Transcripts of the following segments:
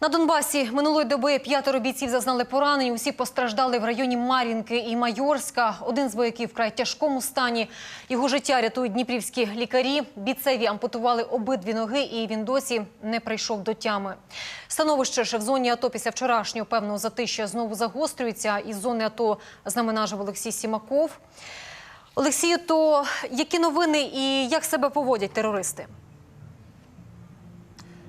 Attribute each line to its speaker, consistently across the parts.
Speaker 1: На Донбасі минулої доби п'ятеро бійців зазнали поранень. Усі постраждали в районі Мар'їнки і Майорська. Один з вояків вкрай тяжкому стані. Його життя рятують дніпрівські лікарі. Бійцеві ампутували обидві ноги, і він досі не прийшов до тями. Становище ж в зоні АТО після вчорашнього певного затища знову загострюється. Із зони АТО з нами нажив Олексій Сімаков. Олексію, то які новини і як себе поводять терористи?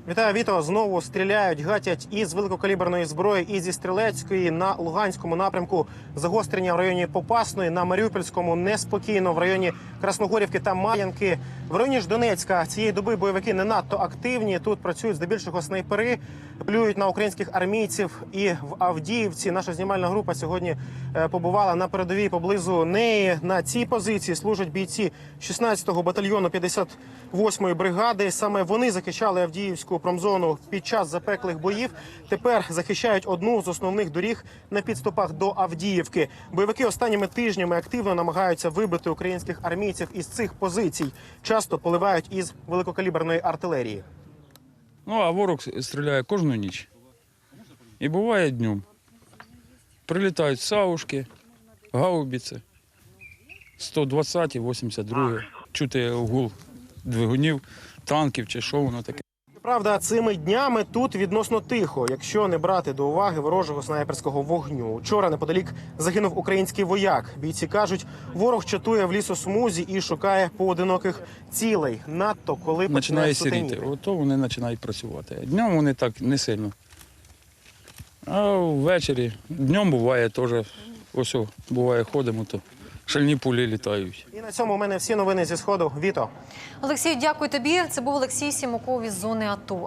Speaker 2: Вітаю, Віто. Знову стріляють, гатять із великокаліберної зброї, і зі стрілецької на Луганському напрямку. Загострення в районі Попасної, на Маріупольському неспокійно в районі Красногорівки та Мар'янки. В районі ж Донецька цієї доби бойовики не надто активні. Тут працюють здебільшого снайпери, плюють на українських армійців. І в Авдіївці наша знімальна група сьогодні е, побувала на передовій поблизу неї. На цій позиції служать бійці 16-го батальйону 58-ї бригади. Саме вони захищали Авдіївську промзону під час запеклих боїв. Тепер захищають одну з основних доріг на підступах до Авдіївки. Бойовики останніми тижнями активно намагаються вибити українських армійців із цих позицій. Часто поливають із великокаліберної артилерії.
Speaker 3: Ну, а ворог стріляє кожну ніч. І буває днем. Прилітають саушки, гаубіці, 120 82 чути гул двигунів, танків чи що воно таке.
Speaker 2: Правда, цими днями тут відносно тихо, якщо не брати до уваги ворожого снайперського вогню. Учора неподалік загинув український вояк. Бійці кажуть, ворог чатує в лісосмузі і шукає поодиноких цілей. Надто коли
Speaker 3: Починає
Speaker 2: починає
Speaker 3: сіріти. Ото вони починають працювати. Днем вони так не сильно. А ввечері, днем буває теж, ось буває, ходимо, то шальні пулі літають.
Speaker 2: І на цьому у мене всі новини зі сходу. Віто.
Speaker 1: Олексій, дякую тобі. Це був Олексій Сімаков із зони АТО.